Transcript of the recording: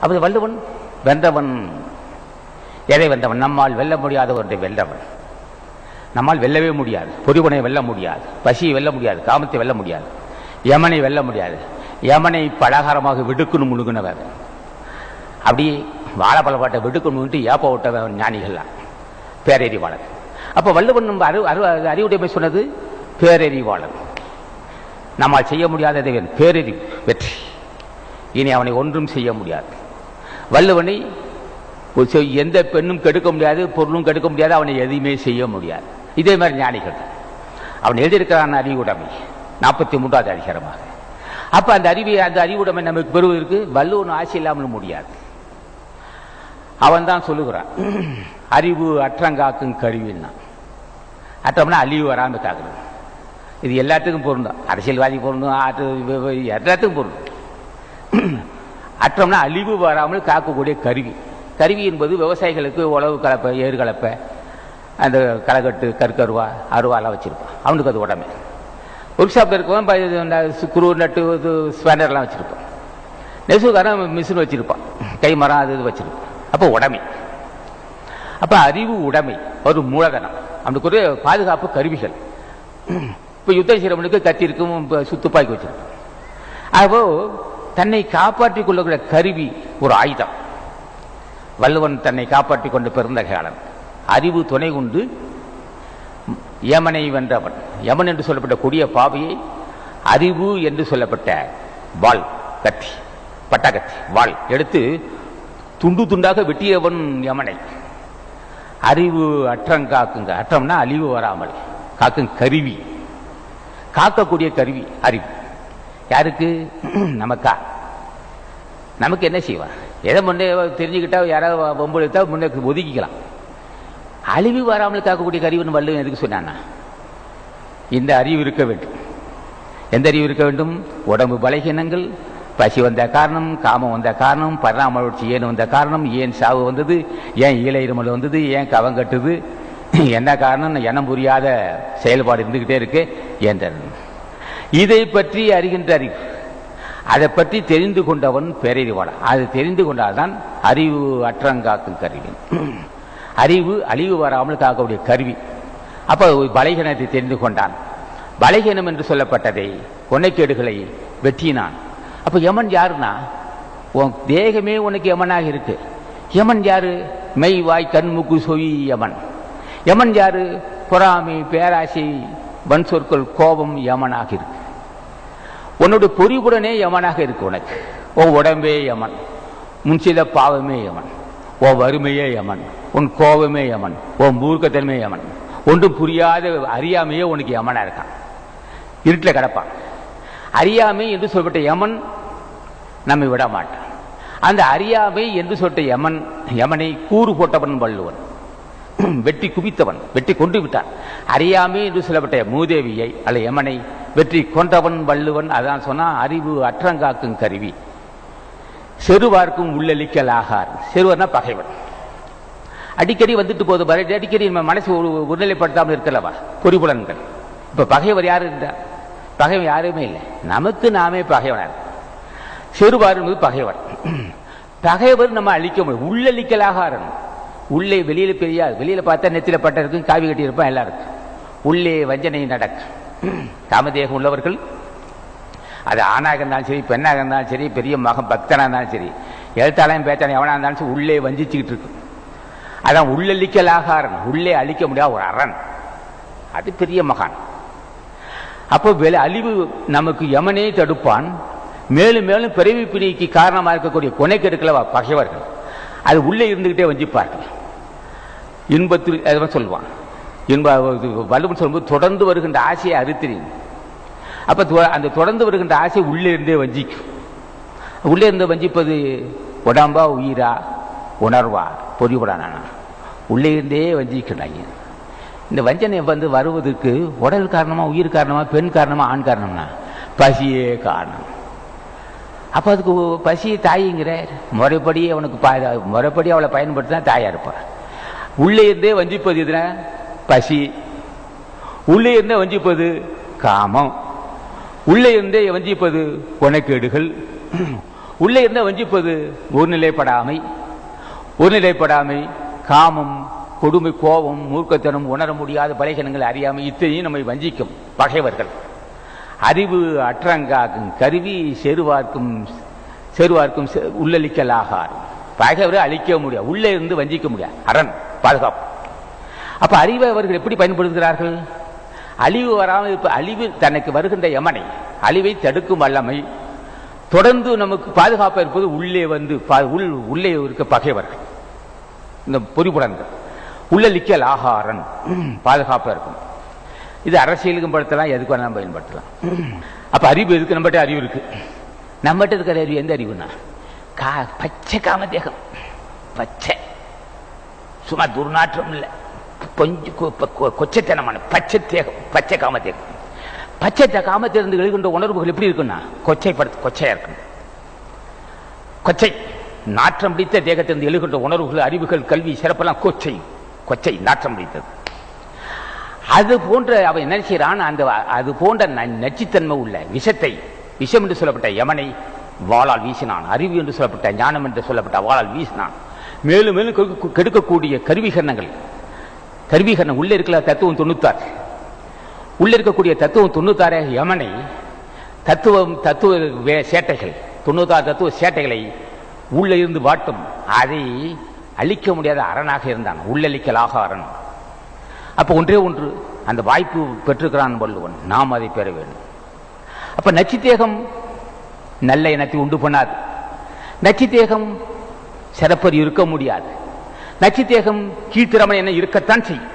அப்போது வள்ளுவன் வென்றவன் எதை வென்றவன்? நம்மால் வெல்ல முடியாத ஒன்றை வென்றவன். நம்மால் வெல்லவே முடியாது. பொறிவனை வெல்ல முடியாது. பசியை வெல்ல முடியாது. காமத்தை வெல்ல முடியாது. யமனை வெல்ல முடியாது. யமனை பலகாரமாக விடுக்கணும் முழுகினவர். அப்படி வாழைப்பழப்பாட்டை விடுக்கணும்ட்டு ஏப்ப விட்டவன் ஞானிகள்லாம். பேரறிவாளன் அப்போ வள்ளுவன் நம்ம அறிவு அறிவு அறிவுடைமை சொன்னது பேரறிவாளன் நம்மால் செய்ய முடியாததை பேரறிவு. வெற்றி. இனி அவனை ஒன்றும் செய்ய முடியாது. வள்ளுவனை எந்த பெண்ணும் கெடுக்க முடியாது பொருளும் கெடுக்க முடியாது அவனை எதையுமே செய்ய முடியாது. இதே மாதிரி ஞானிகள். அவன் எழுதியிருக்கிறான் அறிவுடைமை. நாற்பத்தி மூன்றாவது அதிகாரமாக. அப்போ அந்த அறிவை அந்த அறிவுடைமை நமக்கு பெறுவதற்கு வள்ளுவன் ஆசை இல்லாமல் முடியாது. அவன் தான் சொல்லுகிறான் அறிவு அற்றங்காக்கும் கருவின்னா. அற்றம்னா அழிவு வராமல் காக்கணும் இது எல்லாத்துக்கும் பொருந்தும். அரசியல்வாதி பொருந்தும் ஆற்று எல்லாத்துக்கும் பொருந்தும். அற்றம்னா அழிவு வராமல் காக்கக்கூடிய கருவி. கருவி என்பது விவசாயிகளுக்கு உழவு கலப்பை ஏறு கலப்பை அந்த களைக்கட்டு கற்கருவா அருவாலாம் வச்சுருப்பான் அவனுக்கு அது உடமை. ஒர்க் ஷாப்பில் இருக்கவன் குரு நட்டு இது ஸ்பேனர்லாம் வச்சுருப்பான். நெசுக்காரன் மிஷின் வச்சுருப்பான். கை மரம் அது இது வச்சுருப்பான். அப்போ உடைமை. அப்போ அறிவு உடைமை ஒரு மூலதனம். அவனுக்கு ஒரு பாதுகாப்பு கருவிகள். இப்போ யுத்தம் சீரமனுக்கு கத்தி இருக்கும் இப்ப சுத்துப்பாக்கி வச்சிருப்பான். அப்போ தன்னை காப்பாற்றிக் கொள்ளக்கூடிய கருவி ஒரு ஆயுதம். வள்ளுவன் தன்னை காப்பாற்றிக் கொண்டு பிறந்த காலம் அறிவு துணை கொண்டு யமனை வென்றவன். யமன் என்று சொல்லப்பட்ட கொடிய பாவையை அறிவு என்று சொல்லப்பட்ட வாள் கத்தி பட்டாக்கத்தி வாள் எடுத்து துண்டு துண்டாக வெட்டியவன் யமனை. அறிவு அற்றங்காக்குங்க அற்றம்னா அழிவு வராமல். காக்கும் கருவி. காக்கக்கூடிய கருவி அறிவு. யாருக்கு? நமக்கா? நமக்கு என்ன செய்வான் எதை முன்னே தெரிஞ்சுக்கிட்டா யாராவது பொம்பு முன்னே ஒதுக்கிக்கலாம். அழிவு வராமல் காக்கக்கூடிய கருவின்னு வள்ளுவன் எதுக்கு சொன்னானா இந்த அறிவு இருக்க வேண்டும். எந்த அறிவு இருக்க வேண்டும்? உடம்பு பலகீனங்கள் பசி வந்த காரணம் காமம் வந்த காரணம் பரிணாம வளர்ச்சி ஏன் வந்த காரணம் ஏன் சாவு வந்தது ஏன் ஈழ இருமல் வந்தது ஏன் கவம் கட்டுது என்ன காரணம் எண்ணம் புரியாத செயல்பாடு இருந்துக்கிட்டே இருக்கு ஏன் இதை பற்றி அறிகின்ற அறிவு. அதை பற்றி தெரிந்து கொண்டவன் பேரறிவாளன். அது தெரிந்து கொண்டால்தான் அறிவு அற்றங்காக்கும் கருவி. அறிவு அழிவு வராமல் காக்கக்கூடிய கருவி. அப்போ பலகீனத்தை தெரிந்து கொண்டான். பலகீனம் என்று சொல்லப்பட்டதை கொனைக்கேடுகளை வெட்டினான். அப்போ யமன் யாருன்னா? உன் தேகமே உனக்கு யமனாக இருக்கு. யமன் யாரு? மெய் வாய் கண் மூக்கு சொய் யமன். யமன் யாரு? பொறாமை பேராசை வன் சொற்கள் கோபம் யமனாக இருக்கு. உன்னோட பொறிவுடனே யமனாக இருக்கு உனக்கு. ஓ உடம்பே யமன். முன் செய்த பாவமே யமன். ஓ வறுமையே யமன். உன் கோபமே யமன். உன் மூர்க்கத்தன்மை யமன். ஒன்றும் புரியாத அறியாமையே உனக்கு யமனா இருக்கான். இருட்டில் கிடப்பான். அறியாமை என்று சொல்லப்பட்ட யமன் நம்மை விட மாட்டான். அந்த அறியாமை என்று சொல்லிட்ட யமன் யமனை கூறு போட்டவன் வள்ளுவன். வெட்டி குவித்தவன் வெட்டி கொண்டு விட்டான். அறியாமை என்று சொல்லப்பட்ட மூதேவியை அல்ல யமனை வெற்றி கொன்றவன் வள்ளுவன் அதான் சொன்னா அறிவு அற்றங்காக்கும் கருவி. செருவார்க்கும் உள்ளளிக்கல் ஆகார் செருவர்னா பகைவன். அடிக்கடி வந்துட்டு போது அடிக்கடி நம்ம மனசு ஒரு- ஒருநிலைப்படுத்தாமல் இருக்கலவா? பொறிபுலன்கள். இப்ப பகைவர் யாரு இருந்தா? பகைவன் யாருமே இல்லை. நமக்கு நாமே பகைவனார் செருவார் என்பது பகைவன். பகைவர் நம்ம அழிக்க முடியும். உள்ளளிக்கலாக ஆரணும் உள்ளே வெளியில பெரியாது வெளியில பார்த்தா நெத்தில பட்ட இருக்கும் காவி கட்டி இருப்பான் எல்லாருக்கும். உள்ளே வஞ்சனை நடக்கும். காமதேகம் உள்ளவர்கள் அது ஆணாக இருந்தாலும் சரி பெண்ணாக இருந்தாலும் சரி பெரிய மகன் பக்தனாக இருந்தாலும் சரி எழுத்தாளையும் பேச்சாலும் எவனாக இருந்தாலும் சரி உள்ளே வஞ்சிச்சுக்கிட்டு இருக்கும். அதான் உள்ளழிக்கலாக அரண் உள்ளே அழிக்க முடியாத ஒரு அரண். அது பெரிய மகான். அப்போ வெளி அழிவு நமக்கு யமனே தடுப்பான். மேலும் மேலும் பிறவி பிணிக்கு காரணமாக இருக்கக்கூடிய கொனைக்கெடுக்கலவா பகைவர்கள். அது உள்ளே இருந்துக்கிட்டே வஞ்சிப்பார்கள். இன்பத்தில் சொல்லுவான் இன்ப இது வள்ளுவன் சொல்லும்போது தொடர்ந்து வருகின்ற ஆசையை அறுத்தினேன். அப்போ தொ- அந்த தொடர்ந்து வருகின்ற ஆசை உள்ளே இருந்தே வஞ்சிக்கும். உள்ளே இருந்தே வஞ்சிப்பது உடம்பா உயிரா? உணர்வா? பொறிவுடானா உள்ளே இருந்தே வஞ்சிக்கிறாங்க இந்த வஞ்சனை வந்து வருவதற்கு உடல் காரணமா உயிர் காரணமா பெண் காரணமா ஆண் காரணம்னா? பசியே காரணம். அப்போ அதுக்கு பசியை தாயிங்கிற முறைப்படி அவனுக்கு முறைப்படி அவளை பயன்படுத்தினா தாயாக இருப்பாள் உள்ளே இருந்தே வஞ்சிப்பது எதுனா? பசி. உள்ளே இருந்தே வஞ்சிப்பது? காமம். உள்ளே இருந்தே வஞ்சிப்பது கொனைக்கேடுகள். உள்ளே இருந்தே வஞ்சிப்பது? ஒருநிலைப்படாமை. ஒருநிலைப்படாமை காமம் கொடுமை கோபம் மூர்க்கத்தனம் உணர முடியாத பலகீனங்கள் அறியாமை இத்தனையும் நம்மை வஞ்சிக்கும் பகைவர்கள். அறிவு அற்றங்காக்கும் கருவி செருவார்க்கும் செருவார்க்கும் செ- உள்ளளிக்கலாகார் பகைவரை அழிக்க முடியாது. உள்ளே இருந்து வஞ்சிக்க முடியாது. அரண் பாதுகாப்பு. அப்ப அறிவை அவர்கள் எப்படி பயன்படுத்துகிறார்கள்? அழிவு வராமல் இருப்ப அழிவு தனக்கு வருகின்ற யமனை அழிவை தடுக்கும் வல்லமை தொடர்ந்து நமக்கு பாதுகாப்பாக இருப்பது உள்ளே வந்து உள் உள்ளே இருக்க பகைவர்கள். இந்த பொறிப்புடன்கள் உள்ளலிக்கல் ஆகாரன். பாதுகாப்பாக இருக்கும். இது அரசியலுக்கும் படுத்தலாம் எதுக்கு வேணாலும் பயன்படுத்தலாம். அப்ப அறிவு எதுக்கு நம்மகிட்ட அறிவு இருக்கு. நம்மகிட்ட இருக்கிற அறிவு எந்த அறிவுனா கா பச்சை காமதேகம். பச்சை. சும்மா துர்நாற்றம் இல்லை. கொஞ்சம் கொ- கொ- கொச்சத்தனமான பச்சை தேகம் பச்சை காமத்தேகம் பச்சை காமத்திலிருந்து எழுகின்ற உணர்வுகள் எப்படி இருக்குன்னா படுத்து கொச்சையா இருக்கும். கொச்சை நாற்றம் பிடித்த தேகத்திலிருந்து எழுகின்ற உணர்வுகள் அறிவுகள் கல்வி சிறப்பெல்லாம் கொச்சை. கொச்சை நாற்றம் பிடித்தது. அது போன்ற அவன் என்ன செய்யறான் அந்த அது போன்ற ந- நச்சுத்தன்மை உள்ள விஷத்தை விஷம் என்று சொல்லப்பட்ட யமனை வாளால் வீசினான். அறிவு என்று சொல்லப்பட்ட ஞானம் என்று சொல்லப்பட்ட வாளால் வீசினான். மேலும் மேலும் கெடுக்கக்கூடிய கருவிகரணங்கள் கருவிகரணம் உள்ளே இருக்கிற தத்துவம் தொண்ணூத்தாறு. உள்ளே இருக்கக்கூடிய தத்துவம் தொண்ணூத்தாறு யமனை தத்துவம் தத்துவ வே- சேட்டைகள் தொண்ணூத்தாறு தத்துவ சேட்டைகளை உள்ள இருந்து வாட்டும். அதை அழிக்க முடியாத அரணாக இருந்தான். உள்ளளிக்கலாக அரண். அப்போ ஒன்றே ஒன்று அந்த வாய்ப்பு பெற்றிருக்கிறான் வள்ளுவன். நாம் அதை பெற வேண்டும். அப்ப நச்சுத்தேகம் நல்ல இனத்தை உண்டு பண்ணாது. நச்சுத்தேகம் சிறப்பர் இருக்க முடியாது. நச்சுத்தேகம் கீழ்த்திறமை என இருக்கத்தான் செய்யும்.